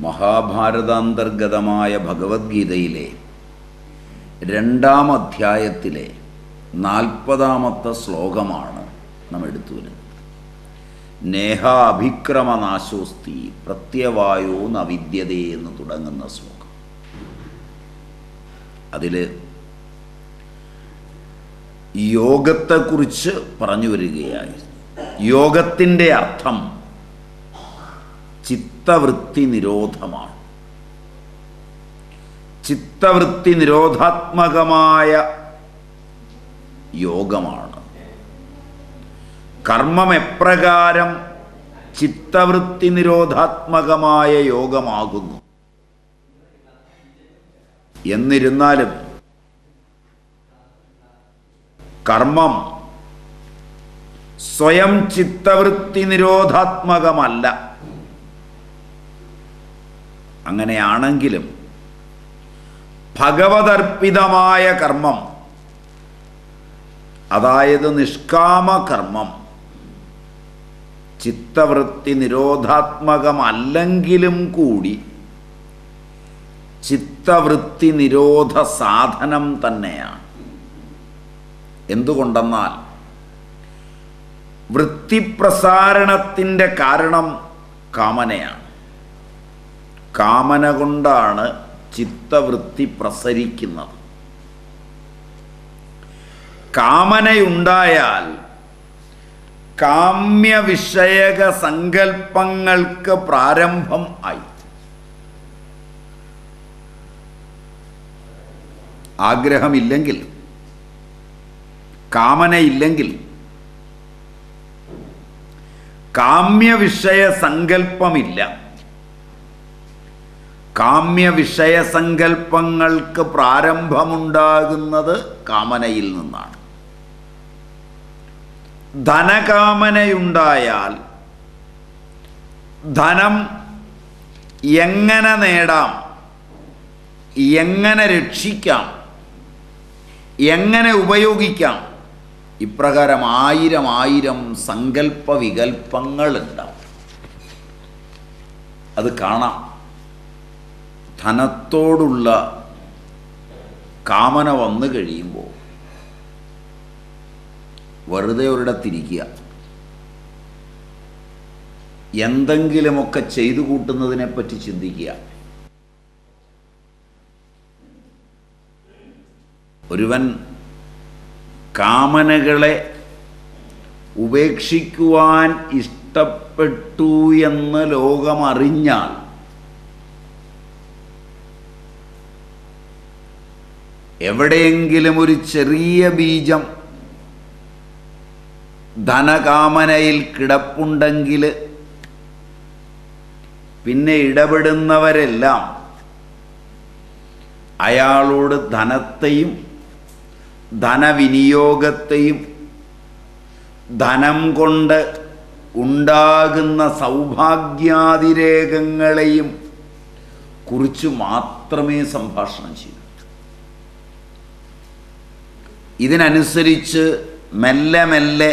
മഹാഭാരതാന്തർഗതമായ ഭഗവത്ഗീതയിലെ രണ്ടാം അധ്യായത്തിലെ നാൽപ്പതാമത്തെ ശ്ലോകമാണ് നാം എടുത്തു വരുന്നത് നേഹ അഭിക്രമനാശോസ്തി പ്രത്യവായോ നവിദ്യതേ എന്ന് തുടങ്ങുന്ന ശ്ലോകം. അതിൽ യോഗത്തെക്കുറിച്ച് പറഞ്ഞു വരികയായിരുന്നു. യോഗത്തിന്റെ അർത്ഥം ചിത്തവൃത്തി നിരോധമാണ്. ചിത്തവൃത്തി നിരോധാത്മകമായ യോഗമാണ്. കർമ്മം എപ്രകാരം ചിത്തവൃത്തി നിരോധാത്മകമായ യോഗമാകുന്നു? എന്നിരുന്നാലും കർമ്മം സ്വയം ചിത്തവൃത്തി നിരോധാത്മകമല്ല. അങ്ങനെയാണെങ്കിലും ഭഗവതർപ്പിതമായ കർമ്മം അതായത് നിഷ്കാമ കർമ്മം ചിത്തവൃത്തി നിരോധാത്മകമല്ലെങ്കിലും കൂടി ചിത്തവൃത്തി നിരോധ സാധനം തന്നെയാണ്. എന്തുകൊണ്ടെന്നാൽ വൃത്തിപ്രസാരണത്തിന്റെ കാരണം കാമനയാണ്. കാമന കൊണ്ടാണ് ചിത്തവൃത്തി പ്രസരിക്കുന്നത്. കാമനയുണ്ടായാൽ കാമ്യവിഷയക സങ്കല്പങ്ങൾക്ക് പ്രാരംഭം ആയി. ആഗ്രഹമില്ലെങ്കിൽ കാമനയില്ലെങ്കിൽ കാമ്യവിഷയ സങ്കല്പമില്ല. കാമ്യവിഷയ സങ്കല്പങ്ങൾക്ക് പ്രാരംഭമുണ്ടാകുന്നത് കാമനയിൽ നിന്നാണ്. ധനകാമനയുണ്ടായാൽ ധനം എങ്ങനെ നേടാം? എങ്ങനെ രക്ഷിക്കാം? എങ്ങനെ ഉപയോഗിക്കാം? ഇപ്രകാരം ആയിരം ആയിരം സങ്കല്പ വികല്പങ്ങളുണ്ടാവും അത് കാണാം. ധനത്തോടുള്ള കാമന വന്നു കഴിയുമ്പോൾ വെറുതെ ഒരിടത്തിരിക്കുക. എന്തെങ്കിലുമൊക്കെ ചെയ്തു കൂട്ടുന്നതിനെപ്പറ്റി ചിന്തിക്കുക. ഒരുവൻ കാമനകളെ ഉപേക്ഷിക്കുവാൻ ഇഷ്ടപ്പെട്ടു എന്ന് ലോകമറിഞ്ഞാൽ എവിടെയെങ്കിലും ഒരു ചെറിയ ബീജം ധനകാമനയിൽ കിടപ്പുണ്ടെങ്കിൽ പിന്നെ ഇടപെടുന്നവരെല്ലാം അയാളോട് ധനത്തെയും ധനവിനിയോഗത്തെയും ധനം കൊണ്ട് ഉണ്ടാകുന്ന സൗഭാഗ്യാതിരേകങ്ങളെയും കുറിച്ച് മാത്രമേ സംഭാഷണം ചെയ്യൂ. ഇതിനനുസരിച്ച് മെല്ലെ മെല്ലെ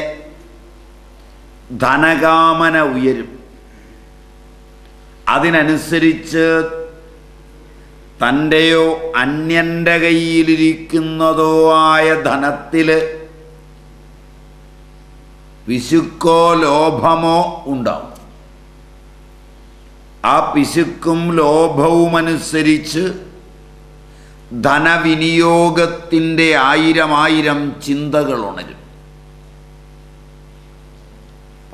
ധനകാമന ഉയരും. അതിനനുസരിച്ച് തന്റെയോ അന്യന്റെ കയ്യിലിരിക്കുന്നതോ ആയ ധനത്തിൽ പിശുക്കോ ലോഭമോ ഉണ്ടാവും. ആ പിശുക്കും ലോഭവുമനുസരിച്ച് ധനവിനിയോഗത്തിന്റെ ആയിരം ആയിരം ചിന്തകൾ ഉണരും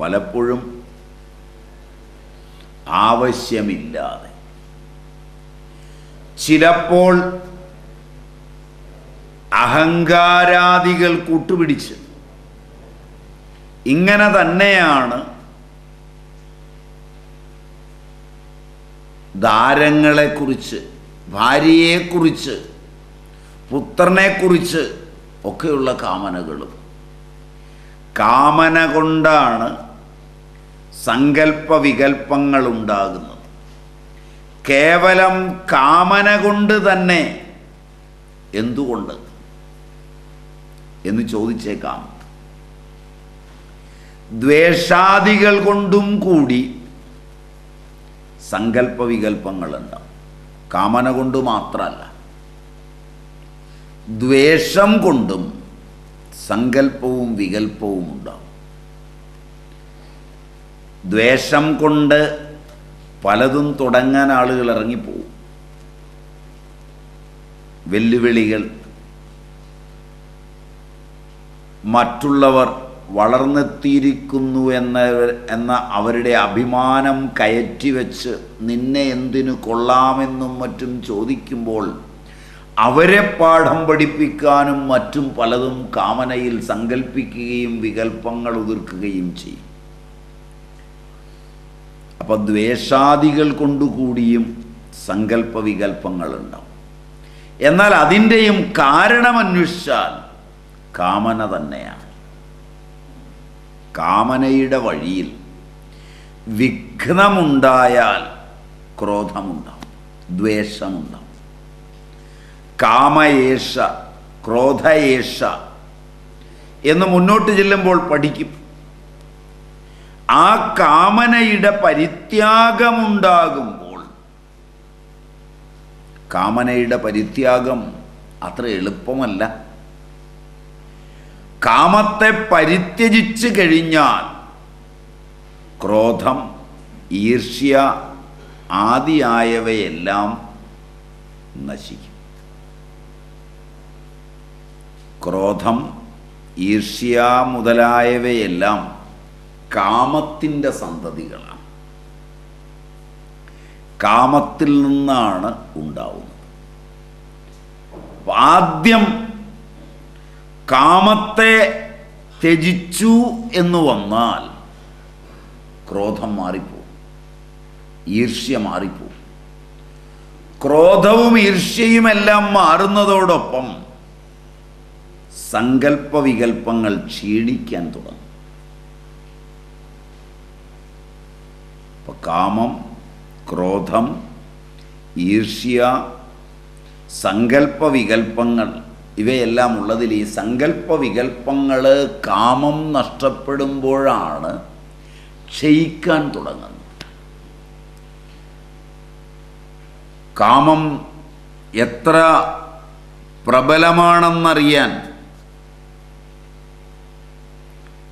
പലപ്പോഴും ആവശ്യമില്ലാതെ. ചിലപ്പോൾ അഹങ്കാരാദികൾ കൂട്ടുപിടിച്ച് ഇങ്ങനെ തന്നെയാണ് ദാരങ്ങളെക്കുറിച്ച് ഭാര്യയെക്കുറിച്ച് പുത്രനെക്കുറിച്ച് ഒക്കെയുള്ള കാമനകളും. കാമന കൊണ്ടാണ് സങ്കല്പ വികല്പങ്ങൾ ഉണ്ടാകുന്നത് കേവലം കാമന കൊണ്ട് തന്നെ എന്തുകൊണ്ട് എന്ന് ചോദിച്ചേക്കാം. ദ്വേഷാദികൾ കൊണ്ടും കൂടി സങ്കല്പ വികല്പങ്ങളുണ്ടാവും കാമന കൊണ്ട് മാത്രമല്ല ദ്വേഷം കൊണ്ടും സങ്കല്പവും വികല്പവും ഉണ്ടാവും. ദ്വേഷം കൊണ്ട് പലതും തുടങ്ങാൻ ആളുകൾ ഇറങ്ങിപ്പോവും. വെല്ലുവിളികൾ. മറ്റുള്ളവർ വളർന്നെത്തിയിരിക്കുന്നു എന്ന എന്ന അവരുടെ അഭിമാനം കയറ്റിവെച്ച് നിന്നെ എന്തിനു കൊള്ളാമെന്നും മറ്റും ചോദിക്കുമ്പോൾ അവരെ പാഠം പഠിപ്പിക്കാനും മറ്റും പലതും കാമനയിൽ സങ്കല്പിക്കുകയും വികല്പങ്ങൾ ഉതിർക്കുകയും ചെയ്യും. അപ്പോൾ ദ്വേഷാദികൾ കൊണ്ടുകൂടിയും സങ്കല്പ വികല്പങ്ങളുണ്ടാവും എന്നാൽ അതിന്റെയും കാരണമന്വേഷിച്ചാൽ കാമന തന്നെയാണ്. കാമനയുടെ വഴിയിൽ വിഘ്നമുണ്ടായാൽ ക്രോധമുണ്ടാവും ദ്വേഷമുണ്ടാവും. കാമയേഷ ക്രോധയേഷ എന്ന് മുന്നോട്ട് ചെല്ലുമ്പോൾ പഠിക്കും. ആ കാമനയുടെ പരിത്യാഗമുണ്ടാകുമ്പോൾ കാമനയുടെ പരിത്യാഗം അത്ര എളുപ്പമല്ല. കാമത്തെ പരിത്യജിച്ച് കഴിഞ്ഞാൽ ക്രോധം ഈർഷ്യ ആദിയായവയെല്ലാം നശിക്കും. ക്രോധം ഈർഷ്യ മുതലായവയെല്ലാം കാമത്തിന്റെ സന്തതികളാണ്. കാമത്തിൽ നിന്നാണ് ഉണ്ടാവുന്നത്. ആദ്യം കാമത്തെ ത്യജിച്ചു എന്ന് വന്നാൽ ക്രോധം മാറിപ്പോവും ഈർഷ്യ മാറിപ്പോവും ക്രോധവും ഈർഷ്യയുമെല്ലാം മാറുന്നതോടൊപ്പം സങ്കല്പ വികല്പങ്ങൾ ക്ഷീണിക്കാൻ തുടങ്ങും. അപ്പൊ കാമം ക്രോധം ഈർഷ്യ സങ്കല്പ വികല്പങ്ങൾ ഇവയെല്ലാം ഉള്ളതിൽ ഈ സങ്കല്പ വികല്പങ്ങൾ കാമം നഷ്ടപ്പെടുമ്പോഴാണ് ക്ഷയിക്കാൻ തുടങ്ങുന്നത്. കാമം എത്ര പ്രബലമാണെന്നറിയാൻ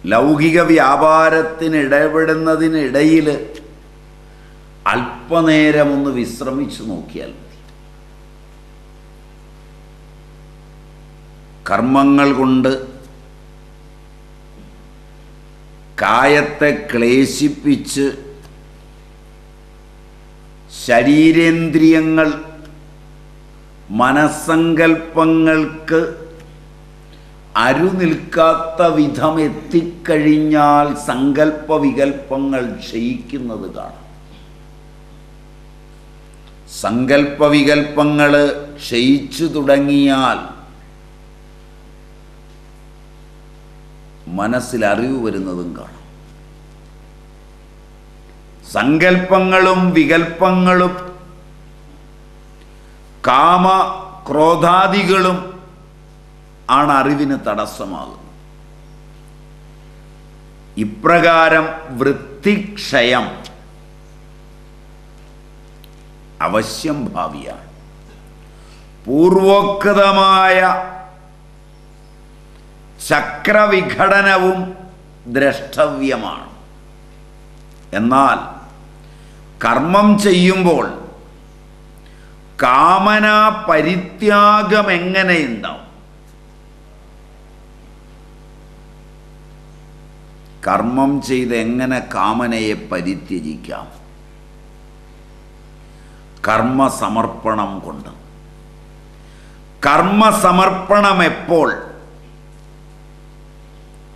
ലൗകിക വ്യാപാരത്തിന് ഇടപെടുന്നതിനിടയിൽ അല്പനേരം ഒന്ന് വിശ്രമിച്ചു നോക്കിയാൽ മതി. കർമ്മങ്ങൾ കൊണ്ട് കായത്തെ ക്ലേശിപ്പിച്ച് ശരീരേന്ദ്രിയങ്ങൾ മനസ്സങ്കൽപ്പങ്ങൾക്ക് അരുനിൽക്കാത്ത വിധം എത്തിക്കഴിഞ്ഞാൽ സങ്കല്പ വികല്പങ്ങൾ ക്ഷയിക്കുന്നത് കാണാം. സങ്കല്പ വികല്പങ്ങൾ ക്ഷയിച്ചു തുടങ്ങിയാൽ മനസ്സിൽ അറിവ് വരുന്നതും കാണാം. സങ്കല്പങ്ങളും വികല്പങ്ങളും കാമ ക്രോധാദികളും ആണ് അറിവിന് തടസ്സമാകുന്നത്. ഇപ്രകാരം വൃത്തിക്ഷയം അവശ്യം ഭാവിയാണ്. പൂർവോക്തമായ ചക്രവിഘടനവും ദ്രഷ്ടവ്യമാണ്. എന്നാൽ കർമ്മം ചെയ്യുമ്പോൾ കാമനാ പരിത്യാഗം എങ്ങനെയുണ്ടാവും കർമ്മം ചെയ്ത് എങ്ങനെ കാമനയെ പരിത്യജിക്കാം? കർമ്മസമർപ്പണം കൊണ്ട്. കർമ്മസമർപ്പണം എപ്പോൾ?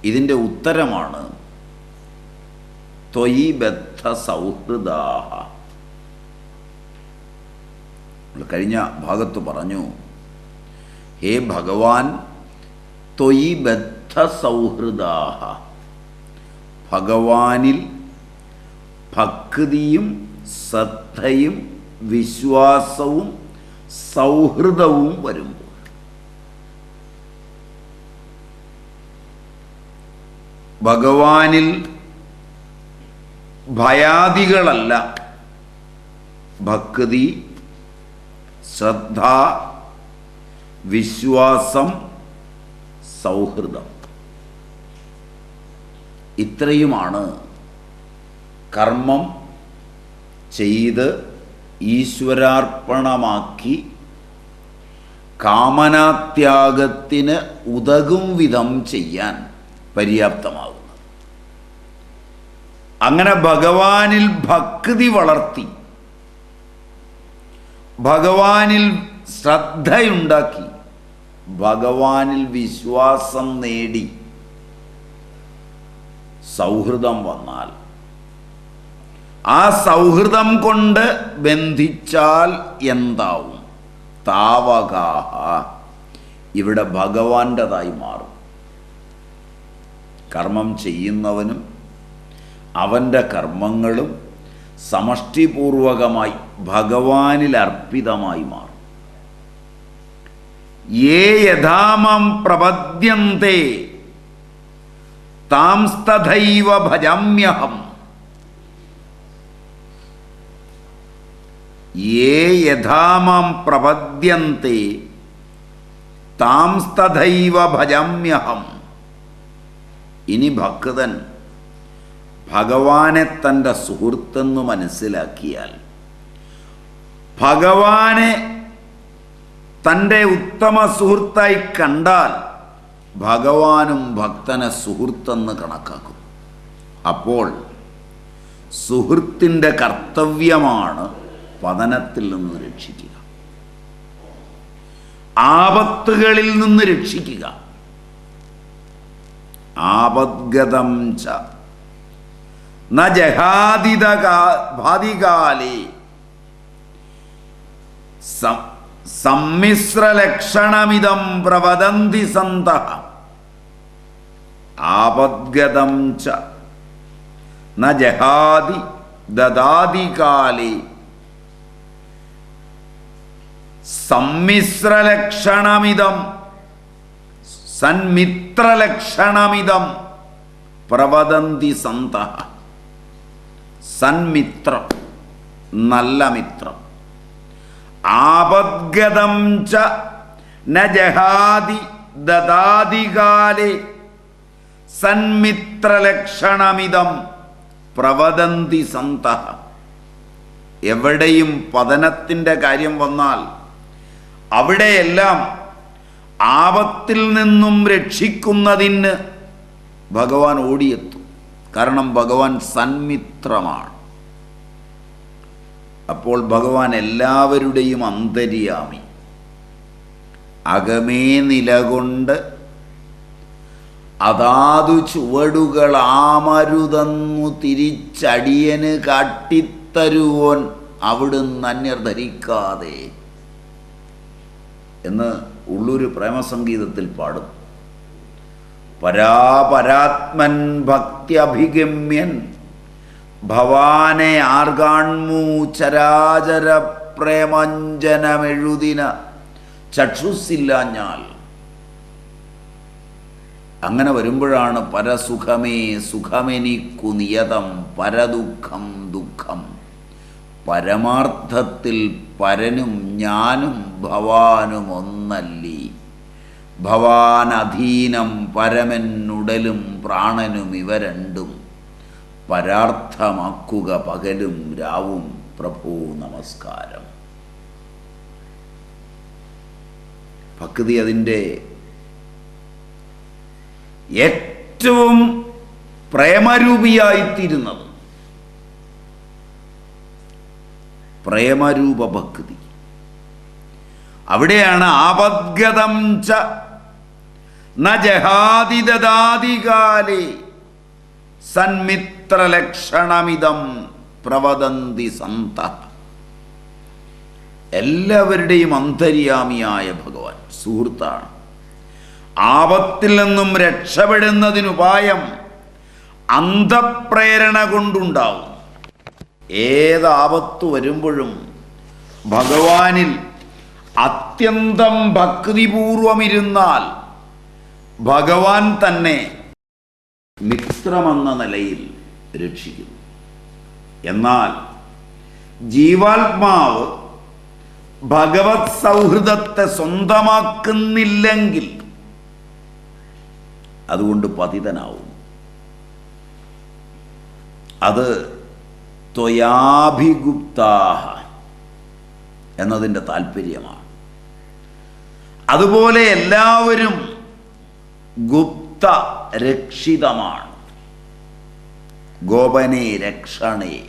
ഇതിന്റെ ഉത്തരമാണ് ത്വയി ബദ്ധ സൗഹൃദാഹ കഴിഞ്ഞ ഭാഗത്ത് പറഞ്ഞു ഹേ ഭഗവാൻ ത്വയി ബദ്ധ സൗഹൃദാഹ. ഭഗവാനിൽ ഭക്തിയും ശ്രദ്ധയും വിശ്വാസവും സൗഹൃദവും വരുമ്പോൾ. ഭഗവാനിൽ ഭയാദികളല്ല. ഭക്തി ശ്രദ്ധ വിശ്വാസം സൗഹൃദം. ഇത്രയുമാണ് കർമ്മം ചെയ്ത് ഈശ്വരാർപ്പണമാക്കി കാമനാത്യാഗത്തിന് ഉതകും വിധം ചെയ്യാൻ പര്യാപ്തമാകുന്നത് അങ്ങനെ ഭഗവാനിൽ ഭക്തി വളർത്തി ഭഗവാനിൽ ശ്രദ്ധയുണ്ടാക്കി ഭഗവാനിൽ വിശ്വാസം നേടി സൗഹൃദം വന്നാൽ. ആ സൗഹൃദം കൊണ്ട് ബന്ധിച്ചാൽ എന്താവും? താവകാഹ ഇവിടെ ഭഗവാന്റേതായി മാറും. കർമ്മം ചെയ്യുന്നവനും അവന്റെ കർമ്മങ്ങളും സമഷ്ടിപൂർവകമായി ഭഗവാനിൽ അർപ്പിതമായി മാറും. ഏ യഥാമം പ്രപദ്യന്തേ താംസ്തഥൈവ ഭജമ്യഹം. യേ യഥാമം പ്രപദ്യത്തെ താംസ്തഥൈവ ഭജമ്യഹം. ഇനി ഭക്തൻ ഭഗവാനെ തന്റെ സുഹൃത്തെന്ന് മനസ്സിലാക്കിയാൽ ഭഗവാനെ തന്റെ ഉത്തമ സുഹൃത്തായി കണ്ടാൽ ഭഗവാനും ഭക്തനെ സുഹൃത്തെന്ന് കണക്കാക്കും. അപ്പോൾ സുഹൃത്തിന്റെ കർത്തവ്യമാണ് പതനത്തിൽ നിന്ന് രക്ഷിക്കുക. ആപത്തുകളിൽ നിന്ന് രക്ഷിക്കുക. ആപദ്ഗതം ച. ന ജഹാദിത ഭാതികാലേ സമ്മിശ്രലക്ഷണമിതം പ്രവദന്തി സന്ത ആപദ്ഗതം ച. ന ജഹാദി ദദാതികാലേ സമ്മിശ്രലക്ഷണമിതം. സന്മിത്രലക്ഷണമിതം. പ്രവദന്തി സന്ത സന്മിത്രം. നല്ല മിത്രം. ആപദ്ഗതം ച. ന ജഹാദി ദദാതികാലേ സന്മിത്രലക്ഷണമിതം പ്രവദന്തി സന്ത. എവിടെയും പതനത്തിന്റെ കാര്യം വന്നാൽ അവിടെയെല്ലാം ആപത്തിൽ നിന്നും രക്ഷിക്കുന്നതിന് ഭഗവാൻ ഓടിയെത്തും. കാരണം ഭഗവാൻ സന്മിത്രമാണ്. അപ്പോൾ ഭഗവാൻ എല്ലാവരുടെയും അന്തര്യാമി. അകമേ നിലകൊണ്ട് അതാതു ചുവടുകൾ ആമരുതന്നു തിരിച്ചടിയന് കാട്ടിത്തരുവോൻ അവിടുന്ന് അന്യർ ധരിക്കാതെ എന്ന് ഉള്ളൂർ പ്രേമസംഗീതത്തിൽ പാടും. പരാപരാത്മൻ ഭക്തിയഭിഗമ്യൻ ഭവാനെ ആർഗാൺമൂ ചരാചര പ്രേമഞ്ജനമെഴുതിന ചക്ഷുസില്ലാഞ്ഞാൽ അങ്ങനെ വരുമ്പോഴാണ് പരസുഖമേ സുഖമെനിക്കു നിയതം പരദുഃഖം ദുഃഖം. പരമാർത്ഥത്തിൽ പരനും ഞാനും ഭവാനും ഒന്നല്ലി ഭവാൻ അധീനം പരമെന്നുടലും പ്രാണനും ഇവ രണ്ടും പരാർത്ഥമാക്കുക പകലും രാവും പ്രഭു നമസ്കാരം. ഭക്തി അതിന്റെ ഏറ്റവും പ്രേമരൂപിയായിത്തീരുന്നത്. പ്രേമരൂപ ഭക്തി അവിടെയാണ് ആപദ്ഗതം ച ന ജഹാദിദാദികാലേ സന്മിത്രലക്ഷണമിതം പ്രവദന്തി സന്ത. എല്ലാവരുടെയും അന്തര്യാമിയായ ഭഗവാൻ സുഹൃത്താണ്. ആപത്തിൽ നിന്നും രക്ഷപ്പെടുന്നതിനുപായം അന്ധപ്രേരണ കൊണ്ടുണ്ടാവും. ഏത് ആപത്ത് വരുമ്പോഴും ഭഗവാനിൽ അത്യന്തം ഭക്തിപൂർവമിരുന്നാൽ ഭഗവാൻ തന്നെ മിത്രമെന്ന നിലയിൽ രക്ഷിക്കുന്നു. എന്നാൽ ജീവാത്മാവ് ഭഗവത് സൗഹൃദത്തെ സ്വന്തമാക്കുന്നില്ലെങ്കിൽ അതുകൊണ്ട് പതിതനാവും. അത് ത്വയാഭിഗുപ്താഹ എന്നതിന്റെ താല്പര്യമാണ് അതുപോലെ എല്ലാവരും ഗുപ്ത രക്ഷിതമാണ്. ഗോപനെ രക്ഷണേ.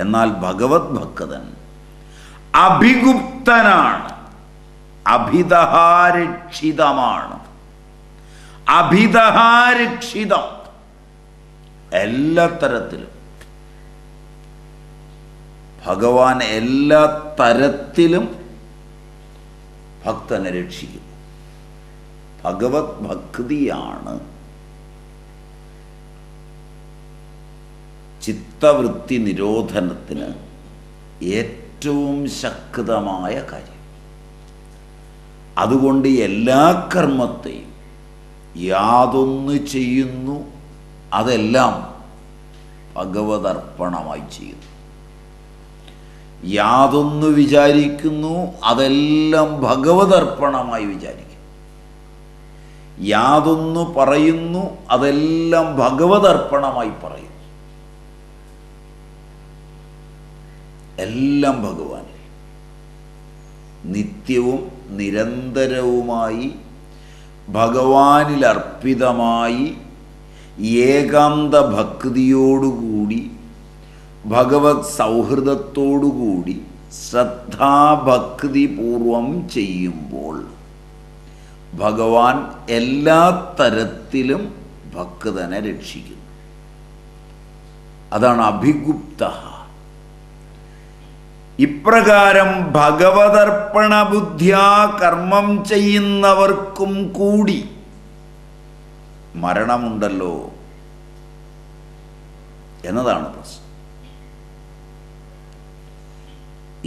എന്നാൽ ഭഗവത് ഭക്തൻ അഭിഗുപ്തനാണ്. അഭിതഹാരക്ഷിതമാണ് അഭിതഹാരക്ഷിതം എല്ലാ തരത്തിലും ഭഗവാൻ എല്ലാ തരത്തിലും ഭക്തനെ രക്ഷിക്കും. ഭഗവത് ഭക്തിയാണ്. ചിത്തവൃത്തി നിരോധനത്തിന് ഏറ്റവും ശക്തമായ കാര്യം. അതുകൊണ്ട് എല്ലാ കർമ്മത്തെയും യാതൊന്ന് ചെയ്യുന്നു അതെല്ലാം ഭഗവതർപ്പണമായി ചെയ്യുന്നു. യാതൊന്ന് വിചാരിക്കുന്നു അതെല്ലാം ഭഗവതർപ്പണമായി വിചാരിക്കും യാതൊന്ന് പറയുന്നു അതെല്ലാം ഭഗവതർപ്പണമായി പറയുന്നു. എല്ലാം ഭഗവാനിൽ. നിത്യവും നിരന്തരവുമായി ഭഗവാനിൽ അർപ്പിതമായി ഏകാന്ത ഭക്തിയോടുകൂടി ഭഗവത് സൗഹൃദത്തോടുകൂടി ശ്രദ്ധാഭക്തിപൂർവം ചെയ്യുമ്പോൾ ഭഗവാൻ എല്ലാ തരത്തിലും ഭക്തനെ രക്ഷിക്കുന്നു. അതാണ് അഭിഗുപ്ത ഇപ്രകാരം ഭഗവതർപ്പണ ബുദ്ധ്യാ കർമ്മം ചെയ്യുന്നവർക്കും കൂടി മരണമുണ്ടല്ലോ എന്നതാണ് പ്രശ്നം.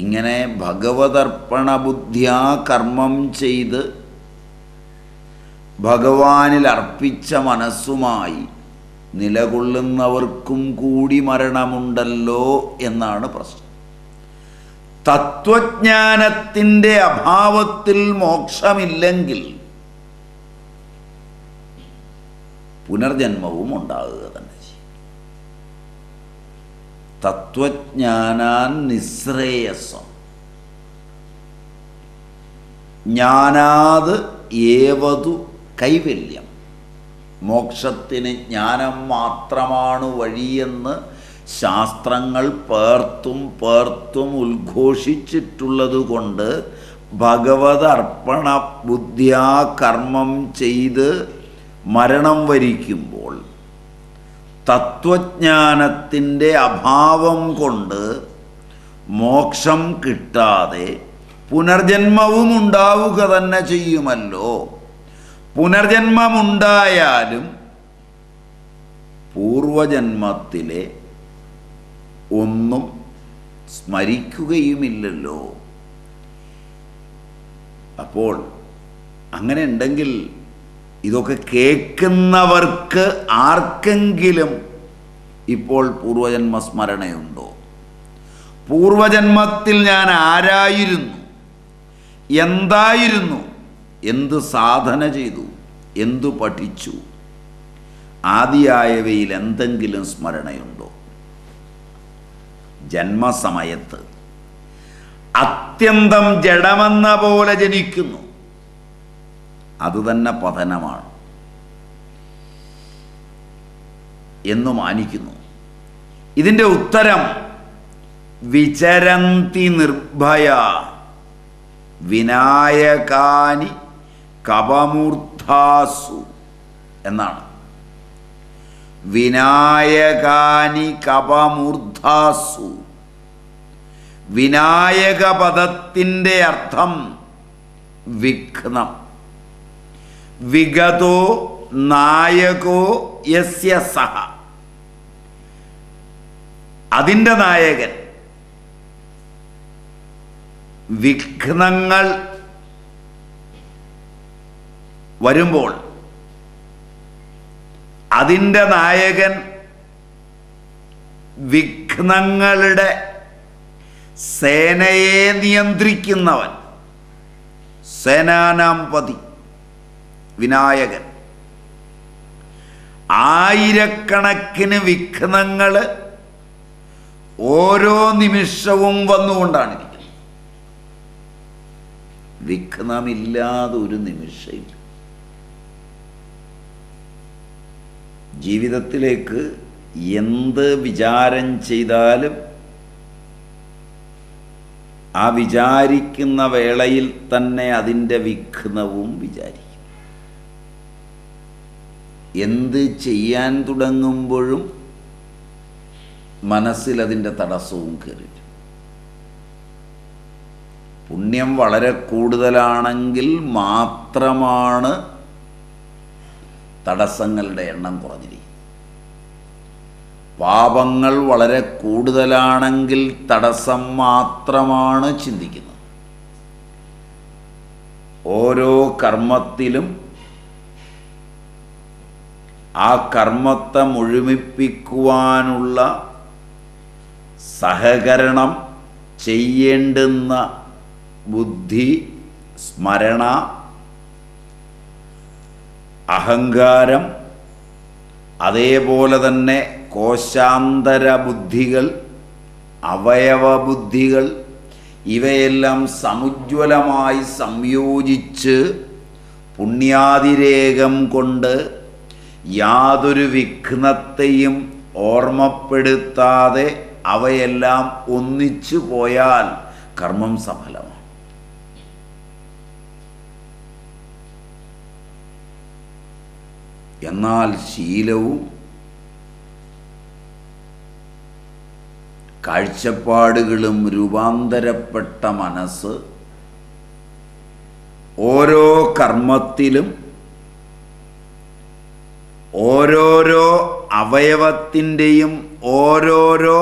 ഇങ്ങനെ ഭഗവതർപ്പണ ബുദ്ധ്യാ കർമ്മം ചെയ്ത് ഭഗവാനിൽ അർപ്പിച്ച മനസ്സുമായി നിലകൊള്ളുന്നവർക്കും കൂടി മരണമുണ്ടല്ലോ എന്നാണ് പ്രശ്നം. തത്വജ്ഞാനത്തിന്റെ അഭാവത്തിൽ മോക്ഷമില്ലെങ്കിൽ പുനർജന്മവും ഉണ്ടാകുക തന്നെ ചെയ്യും. തത്വജ്ഞാനാൻ നിശ്രേയസം ജ്ഞാനാത് ഏവതു കൈവല്യം. മോക്ഷത്തിന് ജ്ഞാനം മാത്രമാണ് വഴിയെന്ന് ശാസ്ത്രങ്ങൾ പേർത്തും പേർത്തും ഉദ്ഘോഷിച്ചിട്ടുള്ളത് കൊണ്ട് ഭഗവത് അർപ്പണ ബുദ്ധിയാ കർമ്മം ചെയ്ത് മരണം വരിക്കുമ്പോൾ തത്വജ്ഞാനത്തിന്റെ അഭാവം കൊണ്ട് മോക്ഷം കിട്ടാതെ പുനർജന്മവും ഉണ്ടാവുക തന്നെ ചെയ്യുമല്ലോ. പുനർജന്മമുണ്ടായാലും പൂർവജന്മത്തിലെ ഒന്നും സ്മരിക്കുകയുമില്ലല്ലോ. അപ്പോൾ അങ്ങനെ ഉണ്ടെങ്കിൽ ഇതൊക്കെ കേൾക്കുന്നവർക്ക് ആർക്കെങ്കിലും ഇപ്പോൾ പൂർവജന്മ സ്മരണയുണ്ടോ? പൂർവജന്മത്തിൽ ഞാൻ ആരായിരുന്നു? എന്തായിരുന്നു? എന്ത് സാധന ചെയ്തു? എന്തു പഠിച്ചു? ആദിയായവയിൽ എന്തെങ്കിലും സ്മരണയുണ്ടോ? ജന്മസമയത്ത്. അത്യന്തം ജഡമെന്ന പോലെ ജനിക്കുന്നു. അതുതന്നെ പതനമാണ്. എന്ന് മാനിക്കുന്നു. ഇതിന്റെ ഉത്തരം വിചരന്തി നിർഭയ വിനായകാനി കപമൂർധാസു എന്നാണ്. വിനായകാനി കപമൂർധാസു വിനായക പദത്തിന്റെ അർത്ഥം വിഘ്നം. വിഗതോ നായകോ യസ്യ സഹ. അതിന്റെ നായകൻ വിഘ്നങ്ങൾ വരുമ്പോൾ അതിന്റെ നായകൻ വിഘ്നങ്ങളുടെ സേനയെ നിയന്ത്രിക്കുന്നവൻ. സേനാനാംപതി വിനായകൻ. ആയിരക്കണക്കിന് വിഘ്നങ്ങൾ ഓരോ നിമിഷവും വന്നുകൊണ്ടാണ് ഇരിക്കുന്നത് വിഘ്നമില്ലാതെ ഒരു നിമിഷമില്ല ജീവിതത്തിലേക്ക് എന്ത് വിചാരം ചെയ്താലും ആ വിചാരിക്കുന്ന വേളയിൽ തന്നെ അതിന്റെ വിഘ്നവും വിചാരിക്കും എന്ത് ചെയ്യാൻ തുടങ്ങുമ്പോഴും മനസ്സിൽ അതിന്റെ തടസ്സവും കയറി വരും. പുണ്യം വളരെ കൂടുതലാണെങ്കിൽ മാത്രമാണ് തടസ്സങ്ങളുടെ എണ്ണം കുറഞ്ഞിരിക്കും. പാപങ്ങൾ വളരെ കൂടുതലാണെങ്കിൽ തടസ്സം മാത്രമാണ് ചിന്തിക്കുന്നത്. ഓരോ കർമ്മത്തിലും ആ കർമ്മത്തെ മുഴുമിപ്പിക്കുവാനുള്ള സഹകരണം ചെയ്യേണ്ടുന്ന ബുദ്ധി സ്മരണ അഹങ്കാരം അതേപോലെ തന്നെ കോശാന്തര ബുദ്ധികൾ അവയവ ബുദ്ധികൾ ഇവയെല്ലാം സമുജ്വലമായി സംയോജിച്ച് പുണ്യാതിരേകം കൊണ്ട് യാതൊരു വിഘ്നത്തെയും ഓർമ്മപ്പെടുത്താതെ അവയെല്ലാം ഒന്നിച്ചു പോയാൽ കർമ്മം സഫലമാണ് എന്നാൽ ശീലവും കാഴ്ചപ്പാടുകളും രൂപാന്തരപ്പെട്ട മനസ്സ് ഓരോ കർമ്മത്തിലും ഓരോരോ അവയവത്തിന്റെയും ഓരോരോ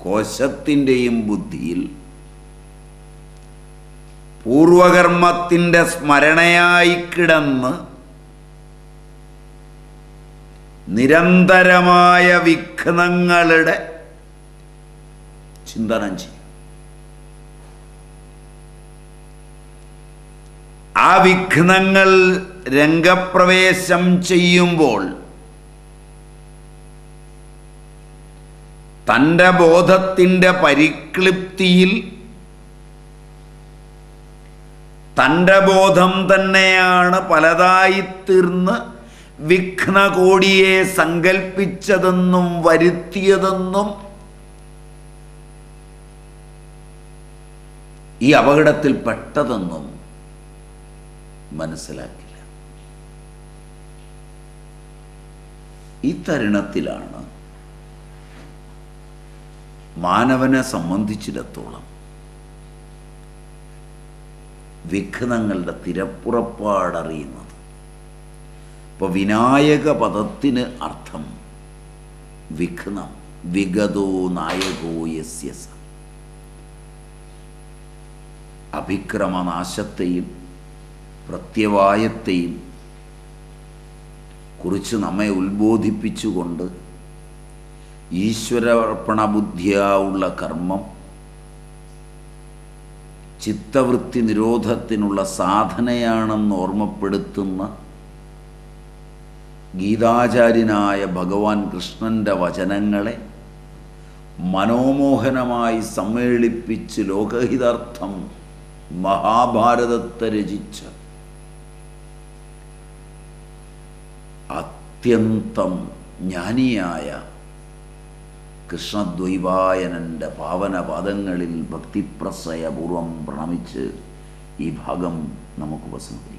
കോശത്തിന്റെയും ബുദ്ധിയിൽ പൂർവകർമ്മത്തിന്റെ സ്മരണയായി കിടന്ന് നിരന്തരമായ വിഘ്നങ്ങളുടെ ചിന്തനം ചെയ്യും. ആ വിഘ്നങ്ങൾ രംഗപ്രവേശം ചെയ്യുമ്പോൾ തന്റെ ബോധത്തിന്റെ പരിക്ലിപ്തിയിൽ തന്റെ ബോധം തന്നെയാണ് പലതായിത്തീർന്ന് വിഘ്നകോടിയെ സങ്കൽപ്പിച്ചതെന്നും വരുത്തിയതെന്നും ഈ അപകടത്തിൽ പെട്ടതെന്നും മനസ്സിലാക്കില്ല. ഈ തരുണത്തിലാണ് മാനവനെ സംബന്ധിച്ചിടത്തോളം വിഘ്നങ്ങളുടെ തിരപ്പുറപ്പാടറിയുന്നത്. ഇപ്പോൾ വിനായക പദത്തിന് അർത്ഥം വിഘ്നം വിഗതോ നായകോ യസ്യസ അഭിക്രമനാശത്തെയും പ്രത്യവായത്തെയും കുറിച്ച് നമ്മെ ഉത്ബോധിപ്പിച്ചുകൊണ്ട് ഈശ്വരാർപ്പണ ബുദ്ധിയാ ഉള്ള കർമ്മം ചിത്തവൃത്തി നിരോധത്തിനുള്ള സാധനയാണെന്ന് ഓർമ്മപ്പെടുത്തുന്ന ഗീതാചാര്യനായ ഭഗവാൻ കൃഷ്ണന്റെ വചനങ്ങളെ മനോമോഹനമായി സമ്മേളിപ്പിച്ച് ലോകഹിതാർത്ഥം മഹാഭാരതത്തെ രചിച്ച അത്യന്തം ജ്ഞാനിയായ കൃഷ്ണദ്വൈവായനന്റെ പാവനപാദങ്ങളിൽ ഭക്തിപ്രസയപൂർവം പ്രണമിച്ച് ഈ ഭാഗം നമുക്ക് ഉപസംഹരിക്കാം.